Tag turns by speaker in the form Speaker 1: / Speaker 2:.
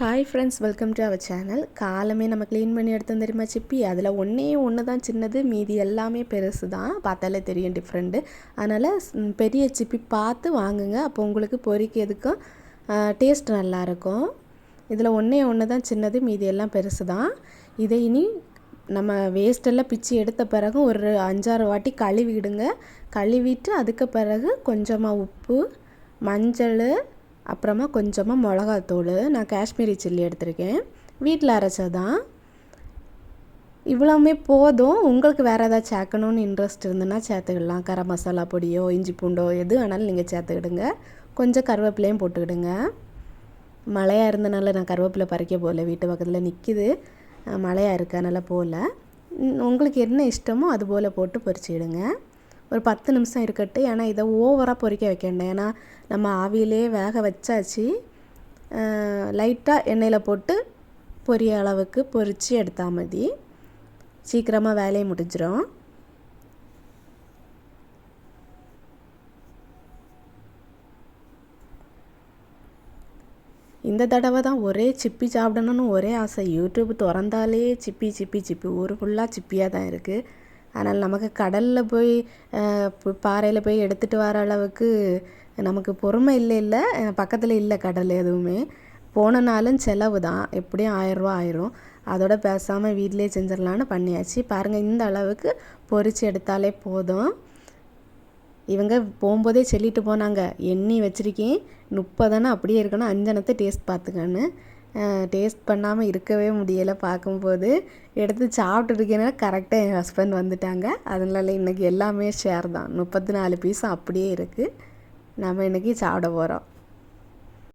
Speaker 1: Hi friends welcome to our channel காலமே நம்ம clean பண்ணி எடுத்தோம் தெரியுமா சிப்பி? அதில் ஒன்றே ஒன்று தான் சின்னது மீதி எல்லாமே பெருசு தான் பார்த்தாலே தெரியும் டிஃப்ரெண்ட்டு அதனால் பெரிய சிப்பி பார்த்து வாங்குங்க. அப்போ உங்களுக்கு பொரிக்கிறதுக்கும் டேஸ்ட் நல்லாயிருக்கும். இதில் ஒன்றே ஒன்று தான் சின்னது மீதி எல்லாம் பெருசு தான் இதை இனி நம்ம வேஸ்டெல்லாம் பிச்சு எடுத்த பிறகு ஒரு அஞ்சாறு வாட்டி கழுவிடுங்க. கழுவிட்டு அதுக்கு பிறகு கொஞ்சமாக உப்பு மஞ்சள் அப்புறமா கொஞ்சமாக மிளகாத்தூள் நான் காஷ்மீரி சில்லி எடுத்திருக்கேன். வீட்டில் அரைச்சதான் இவ்வளவுமே போதும். உங்களுக்கு வேறு ஏதாவது சேர்க்கணுன்னு இன்ட்ரெஸ்ட் இருந்ததுன்னா சேர்த்துக்கிடலாம் கரம் மசாலா பொடியோ இஞ்சி பூண்டோ எது வேணாலும் நீங்கள் சேர்த்துக்கிடுங்க. கொஞ்சம் கருவேப்பிலையும் போட்டுக்கிடுங்க. மழையாக இருந்தனால நான் கருவேப்பிலை பறிக்க போகல. வீட்டு பக்கத்தில் நிற்கிது மழையாக இருக்கனால அதனால் போகல. உங்களுக்கு என்ன இஷ்டமோ அது போல் போட்டு பொரிச்சிடுங்க. ஒரு பத்து நிமிஷம் இருக்கட்டும். ஏன்னா இதை ஓவராக பொரிக்க வைக்க வேண்டாம் ஏன்னா நம்ம ஆவியிலே வேக வச்சாச்சு. லைட்டாக எண்ணெயில் போட்டு பொரிய அளவுக்கு பொறித்து எடுத்தா மதி. சீக்கிரமாக வேலையை முடிஞ்சிடும் இந்த தடவை தான் ஒரே சிப்பி சாப்பிடணும்னு ஒரே ஆசை. யூடியூப் திறந்தாலே சிப்பி சிப்பி சிப்பி. ஊர் ஃபுல்லாக சிப்பியாக தான் இருக்குது அதனால் நமக்கு கடலில் போய் பாறையில் போய் எடுத்துகிட்டு வர அளவுக்கு நமக்கு பொறுமை இல்லை இல்லை. பக்கத்தில் இல்லை கடல் எதுவுமே. போனனாலும் செலவு தான். எப்படியும் ஆயிரரூவா ஆயிரும். அதோட பேசாமல் வீட்டிலே செஞ்சிடலான்னு பண்ணியாச்சு. பாருங்கள் இந்த அளவுக்கு பொறிச்சு எடுத்தாலே போதும். இவங்க போகும்போதே சொல்லிட்டு போனாங்க எண்ணி வச்சுருக்கேன். முப்பதானே அப்படியே இருக்கணும். அஞ்சனத்தை டேஸ்ட் பார்த்துக்கன்னு. டேஸ்ட் பண்ணாமல் இருக்கவே முடியலை பார்க்கும்போது. எடுத்து சாப்பிட்டுருக்கேன்னா கரெக்டாக என் ஹஸ்பண்ட் வந்துட்டாங்க. அதனால இன்றைக்கி எல்லாமே ஷேர் தான். முப்பத்தி நாலு பீஸும் அப்படியே இருக்குது நம்ம இன்றைக்கி சாப்பிட போகிறோம்